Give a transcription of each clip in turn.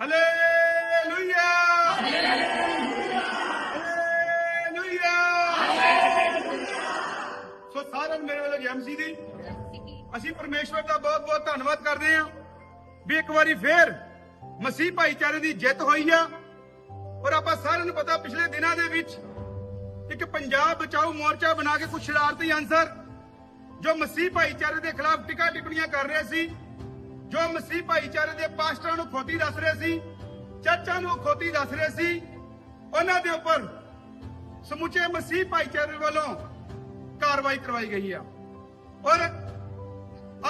Hallelujah hallelujah ਸੋ ਸਾਰਿਆਂ ਨੂੰ ਮੇਰੇ ਵੱਲੋਂ ਜੈਮਸੀ ਦੀ। ਅਸੀਂ ਪਰਮੇਸ਼ਵਰ ਦਾ ਬਹੁਤ ਬਹੁਤ ਧੰਨਵਾਦ ਕਰਦੇ ਹਾਂ ਵੀ ਇੱਕ ਵਾਰੀ ਫੇਰ ਮਸੀਹ ਭਾਈਚਾਰੇ ਦੀ ਜਿੱਤ ਹੋਈ ਆ। ਔਰ ਆਪਾਂ ਸਾਰਿਆਂ ਨੂੰ ਪਤਾ ਪਿਛਲੇ ਦਿਨਾਂ ਦੇ ਵਿੱਚ ਇੱਕ ਪੰਜਾਬ ਬਚਾਓ ਮੋਰਚਾ ਬਣਾ ਕੇ ਕੁਝ ਸ਼ਰਾਰਤੀ ਅਨਸਰ ਜੋ ਮਸੀਹ ਭਾਈਚਾਰੇ ਦੇ ਖਿਲਾਫ ਟਿਕਾ ਟਿੱਪਣੀਆਂ ਕਰ ਰਹੇ ਸੀ। ਜੋ ਮਸੀਹ ਭਾਈਚਾਰੇ ਦੇ ਪਾਸਟਰਾਂ ਨੂੰ ਖੋਤੀ ਦੱਸ ਰਹੇ ਸੀ ਚਰਚਾਂ ਨੂੰ ਖੋਤੀ ਦੱਸ ਰਹੇ ਸੀ, ਉਹਨਾਂ ਦੇ ਉੱਪਰ ਸਮੁੱਚੇ ਮਸੀਹ ਭਾਈਚਾਰੇ ਵੱਲੋਂ ਕਾਰਵਾਈ ਕਰਵਾਈ ਗਈ ਆ। ਔਰ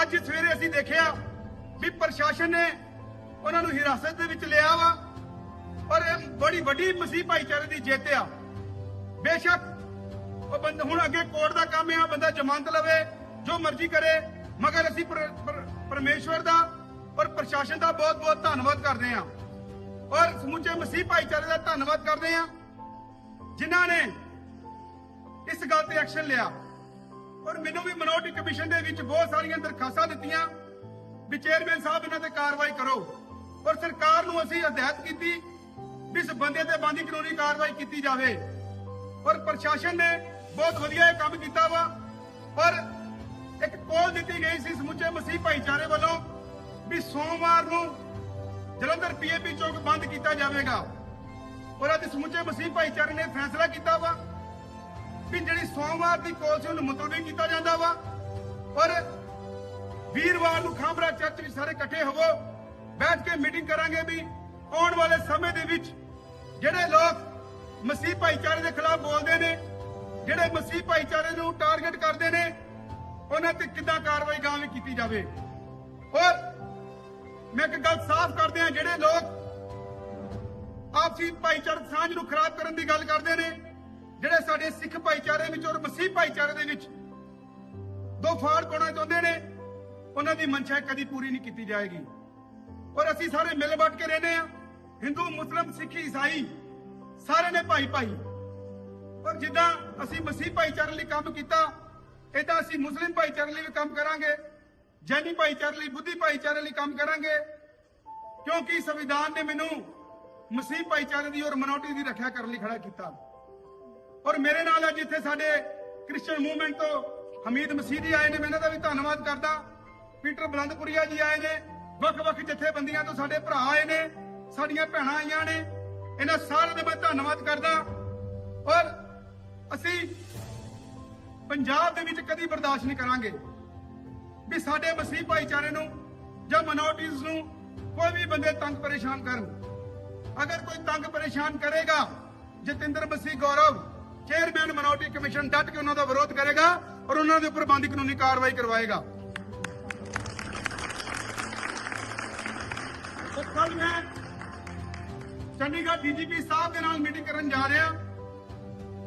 ਅੱਜ ਸਵੇਰੇ ਅਸੀਂ ਦੇਖਿਆ ਵੀ ਪ੍ਰਸ਼ਾਸਨ ਨੇ ਉਹਨਾਂ ਨੂੰ ਹਿਰਾਸਤ ਦੇ ਵਿੱਚ ਲਿਆ ਵਾ, ਔਰ ਇਹ ਬੜੀ ਵੱਡੀ ਮਸੀਹ ਭਾਈਚਾਰੇ ਦੀ ਜਿੱਤ ਆ। ਬੇਸ਼ੱਕ ਉਹ ਬੰਦ ਹੁਣ ਅੱਗੇ ਕੋਰਟ ਦਾ ਕੰਮ ਆ, ਬੰਦਾ ਜ਼ਮਾਨਤ ਲਵੇ, ਜੋ ਮਰਜ਼ੀ ਕਰੇ, ਮਗਰ ਅਸੀਂ ਪਰਮੇਸ਼ਵਰ ਦਾ ਔਰ ਪ੍ਰਸ਼ਾਸਨ ਦਾ ਬਹੁਤ ਬਹੁਤ ਧੰਨਵਾਦ ਕਰਦੇ ਹਾਂ। ਔਰ ਸਮੁੱਚੇ ਮਸੀਹ ਭਾਈਚਾਰੇ ਦਾ ਧੰਨਵਾਦ ਕਰਦੇ ਹਾਂ, ਜਿਨ੍ਹਾਂ ਨੇ ਇਸ ਗੱਲ ਤੇ ਐਕਸ਼ਨ ਲਿਆ। ਔਰ ਮੈਨੂੰ ਵੀ ਮਿਨੋਰਟੀ ਕਮਿਸ਼ਨ ਦੇ ਵਿੱਚ ਬਹੁਤ ਸਾਰੀਆਂ ਦਰਖਾਸਤਾਂ ਦਿੱਤੀਆਂ, ਵੀ ਚੇਅਰਮੈਨ ਸਾਹਿਬ ਇਹਨਾਂ ਤੇ ਕਾਰਵਾਈ ਕਰੋ। ਔਰ ਸਰਕਾਰ ਨੂੰ ਅਸੀਂ ਹਦਾਇਤ ਕੀਤੀ ਵੀ ਇਸ ਬੰਦੇ ਤੇ ਬੰਦੀ ਕਾਨੂੰਨੀ ਕਾਰਵਾਈ ਕੀਤੀ ਜਾਵੇ। ਔਰ ਪ੍ਰਸ਼ਾਸਨ ਨੇ ਬਹੁਤ ਵਧੀਆ ਇਹ ਕੰਮ ਕੀਤਾ ਵਾ। ਔਰ ਇੱਕ ਕੋਲ ਦਿੱਤੀ ਗਈ ਸੀ ਸਮੁੱਚੇ ਮਸੀਹ ਭਾਈਚਾਰੇ ਵੱਲੋਂ ਵੀ ਸੋਮਵਾਰ ਨੂੰ ਜਲੰਧਰ ਪੀਏਪੀ ਚੌਕ ਬੰਦ ਕੀਤਾ ਜਾਵੇਗਾ। ਔਰ ਅੱਜ ਸਮੁੱਚੇ ਮਸੀਹ ਭਾਈਚਾਰੇ ਨੇ ਫੈਸਲਾ ਕੀਤਾ ਵਾ ਵੀ ਜਿਹੜੀ ਸੋਮਵਾਰ ਦੀ ਕੋਲ ਸੀ ਉਹਨੂੰ ਮੁਲਤਵੀ ਕੀਤਾ ਜਾਂਦਾ ਵਾ, ਔਰ ਵੀਰਵਾਰ ਨੂੰ ਖਾਂਬਰਾ ਚਰਚ ਵਿੱਚ ਸਾਰੇ ਇਕੱਠੇ ਹੋਵੋ, ਬੈਠ ਕੇ ਮੀਟਿੰਗ ਕਰਾਂਗੇ ਵੀ ਆਉਣ ਵਾਲੇ ਸਮੇਂ ਦੇ ਵਿੱਚ ਜਿਹੜੇ ਲੋਕ ਮਸੀਹ ਭਾਈਚਾਰੇ ਦੇ ਖਿਲਾਫ ਬੋਲਦੇ ਨੇ, ਜਿਹੜੇ ਮਸੀਹ ਭਾਈਚਾਰੇ ਨੂੰ ਟਾਰਗੇਟ ਕਰਦੇ ਨੇ, ਉਹਨਾਂ ਤੇ ਕਿੱਦਾਂ ਕਾਰਵਾਈ ਗਾਵੇਂ ਕੀਤੀ ਜਾਵੇ। ਔਰ ਮੈਂ ਇੱਕ ਗੱਲ ਸਾਫ਼ ਕਰਦੇ ਆ ਜਿਹੜੇ ਲੋਕ ਆਪਸੀ ਭਾਈਚਾਰਕ ਸਾਂਝ ਨੂੰ ਖਰਾਬ ਕਰਨ ਦੀ ਗੱਲ ਕਰਦੇ ਨੇ, ਜਿਹੜੇ ਸਾਡੇ ਸਿੱਖ ਭਾਈਚਾਰੇ ਵਿੱਚ ਔਰ ਮਸੀਹ ਭਾਈਚਾਰੇ ਦੇ ਵਿੱਚ ਦੋ ਫਾੜ ਪਾਉਣਾ ਚਾਹੁੰਦੇ ਨੇ, ਉਹਨਾਂ ਦੀ ਮਨਸ਼ਾ ਕਦੀ ਪੂਰੀ ਨਹੀਂ ਕੀਤੀ ਜਾਏਗੀ। ਔਰ ਅਸੀਂ ਸਾਰੇ ਮਿਲ ਵਟ ਕੇ ਰਹਿੰਦੇ ਆ ਹਿੰਦੂ, ਮੁਸਲਮ, ਸਿੱਖ, ਈਸਾਈ, ਸਾਰੇ ਨੇ ਭਾਈ ਭਾਈ। ਔਰ ਜਿੱਦਾਂ ਅਸੀਂ ਮਸੀਹ ਭਾਈਚਾਰੇ ਲਈ ਕੰਮ ਕੀਤਾ ਇਦਾਂ ਅਸੀਂ ਮੁਸਲਿਮ ਭਾਈਚਾਰੇ ਲਈ ਵੀ ਕੰਮ ਕਰਾਂਗੇ, ਜੈਨੀ ਭਾਈਚਾਰੇ ਲਈ, ਬੁੱਧੀ ਭਾਈਚਾਰੇ ਲਈ ਕੰਮ ਕਰਾਂਗੇ ਕਿਉਂਕਿ ਸੰਵਿਧਾਨ ਨੇ ਮੈਨੂੰ ਮਸੀਹ ਭਾਈਚਾਰੇ ਦੀ ਔਰ ਮਨੋਰਟੀ ਦੀ ਰੱਖਿਆ ਕਰਨ ਲਈ ਖੜਾ ਕੀਤਾ। ਔਰ ਮੇਰੇ ਨਾਲ ਅੱਜ ਇੱਥੇ ਸਾਡੇ ਕ੍ਰਿਸਚੀਅਨ ਮੂਵਮੈਂਟ ਤੋਂ ਹਮੀਦ ਮਸੀਹ ਜੀ ਆਏ ਨੇ, ਮੈਂ ਇਹਨਾਂ ਦਾ ਵੀ ਧੰਨਵਾਦ ਕਰਦਾ। ਪੀਟਰ ਬਲੰਦਪੁਰੀਆ ਜੀ ਆਏ ਨੇ, ਵੱਖ-ਵੱਖ ਜਥੇਬੰਦੀਆਂ ਤੋਂ ਸਾਡੇ ਭਰਾ ਆਏ ਨੇ, ਸਾਡੀਆਂ ਭੈਣਾਂ ਆਈਆਂ ਨੇ, ਇਹਨਾਂ ਸਾਰਿਆਂ ਦਾ ਮੈਂ ਧੰਨਵਾਦ ਕਰਦਾ। ਔਰ ਅਸੀਂ ਪੰਜਾਬ ਦੇ ਵਿੱਚ ਕਦੀ ਬਰਦਾਸ਼ਤ ਨਹੀਂ ਕਰਾਂਗੇ ਵੀ ਸਾਡੇ ਮਸੀਹ ਭਾਈਚਾਰੇ ਨੂੰ ਜਾਂ ਮਨੋਰਟੀਜ਼ ਨੂੰ ਕੋਈ ਵੀ ਬੰਦੇ ਤੰਗ ਪਰੇਸ਼ਾਨ ਕਰਨ। ਅਗਰ ਕੋਈ ਤੰਗ ਪਰੇਸ਼ਾਨ ਕਰੇਗਾ, Jatinder Masih Gaurav chairman minority commission ਡਟ ਕੇ ਉਹਨਾਂ ਦਾ ਵਿਰੋਧ ਕਰੇਗਾ ਔਰ ਉਹਨਾਂ ਦੇ ਉੱਪਰ ਬੰਦੀ ਕਾਨੂੰਨੀ ਕਾਰਵਾਈ ਕਰਵਾਏਗਾ। ਉਸ ਕੱਲ ਮੈਂ ਚੰਡੀਗੜ੍ਹ ਡੀਜੀਪੀ ਸਾਹਿਬ ਦੇ ਨਾਲ ਮੀਟਿੰਗ ਕਰਨ ਜਾ ਰਿਹਾ।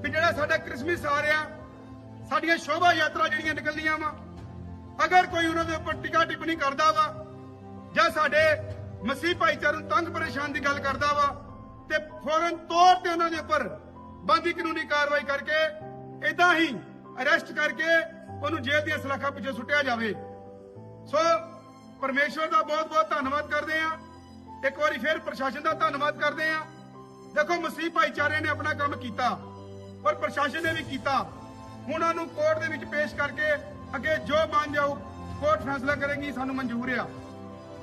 ਵੀ ਜਿਹੜਾ ਸਾਡਾ ਕ੍ਰਿਸਮਸ ਆ ਰਿਹਾ, ਸਾਡੀਆਂ ਸ਼ੋਭਾ ਯਾਤਰਾ ਜਿਹੜੀਆਂ ਨਿਕਲਦੀਆਂ ਵਾ, ਅਗਰ ਕੋਈ ਉਹਨਾਂ ਦੇ ਉੱਪਰ ਟਿਕਾ ਟਿੱਪਣੀ ਕਰਦਾ ਵਾ ਜਾਂ ਸਾਡੇ ਮਸੀਹ ਭਾਈਚਾਰੇ ਨੂੰ ਤੰਗ ਪਰੇਸ਼ਾਨ ਦੀ ਗੱਲ ਕਰਦਾ ਵਾ ਤੇ ਫੌਰਨ ਤੌਰ ਤੇ ਉਹਨਾਂ ਦੇ ਉੱਪਰ ਬੰਦੀ ਕਾਨੂੰਨੀ ਕਾਰਵਾਈ ਕਰਕੇ ਇਦਾਂ ਹੀ ਅਰੈਸਟ ਕਰਕੇ ਉਹਨੂੰ ਜੇਲ੍ਹ ਦੀਆਂ ਸਲਾਖਾਂ ਪਿੱਛੇ ਸੁੱਟਿਆ ਜਾਵੇ। ਸੋ ਪਰਮੇਸ਼ਵਰ ਦਾ ਬਹੁਤ ਬਹੁਤ ਧੰਨਵਾਦ ਕਰਦੇ ਆ ਇੱਕ ਵਾਰੀ ਫਿਰ ਪ੍ਰਸ਼ਾਸਨ ਦਾ ਧੰਨਵਾਦ ਕਰਦੇ ਆ ਦੇਖੋ, ਮਸੀਹ ਭਾਈਚਾਰੇ ਨੇ ਆਪਣਾ ਕੰਮ ਕੀਤਾ ਪਰ ਪ੍ਰਸ਼ਾਸਨ ਨੇ ਵੀ ਕੀਤਾ। ਹੁਣ ਉਹਨਾਂ ਨੂੰ ਕੋਰਟ ਦੇ ਵਿੱਚ ਪੇਸ਼ ਕਰਕੇ ਅੱਗੇ ਜੋ ਬਣ ਜਾਊ, ਕੋਰਟ ਫੈਸਲਾ ਕਰੇਗੀ, ਸਾਨੂੰ ਮਨਜ਼ੂਰ ਆ।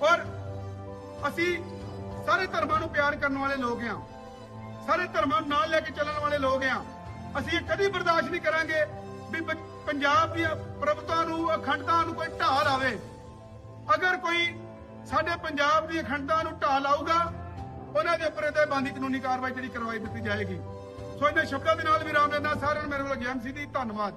ਔਰ ਅਸੀਂ ਸਾਰੇ ਧਰਮਾਂ ਨੂੰ ਪਿਆਰ ਕਰਨ ਵਾਲੇ ਲੋਕ ਆ ਸਾਰੇ ਧਰਮਾਂ ਨੂੰ ਨਾਲ ਲੈ ਕੇ ਚੱਲਣ ਵਾਲੇ ਲੋਕ ਆ ਅਸੀਂ ਇਹ ਕਦੀ ਬਰਦਾਸ਼ਤ ਨਹੀਂ ਕਰਾਂਗੇ ਵੀ ਪੰਜਾਬ ਦੀਆਂ ਪ੍ਰਭਤਾ ਨੂੰ, ਅਖੰਡਤਾ ਨੂੰ ਕੋਈ ਢਾਹ ਲਾਵੇ। ਅਗਰ ਕੋਈ ਸਾਡੇ ਪੰਜਾਬ ਦੀ ਅਖੰਡਤਾ ਨੂੰ ਢਾਹ ਲਾਊਗਾ, ਉਹਨਾਂ ਦੇ ਉੱਪਰ ਤੇ ਬੰਦੀ ਕਾਨੂੰਨੀ ਕਾਰਵਾਈ ਜਿਹੜੀ ਕਰਵਾਈ ਦਿੱਤੀ ਜਾਏਗੀ। ਸੋ ਇਹਨਾਂ ਸ਼ਬਦਾਂ ਦੇ ਨਾਲ ਵੀ ਰਾਮ ਲੈਣਾ ਸਾਰਿਆਂ ਨੂੰ ਮੇਰੇ ਵੱਲੋਂ ਗਿਆਨ ਸੀ ਦੀ ਧੰਨਵਾਦ।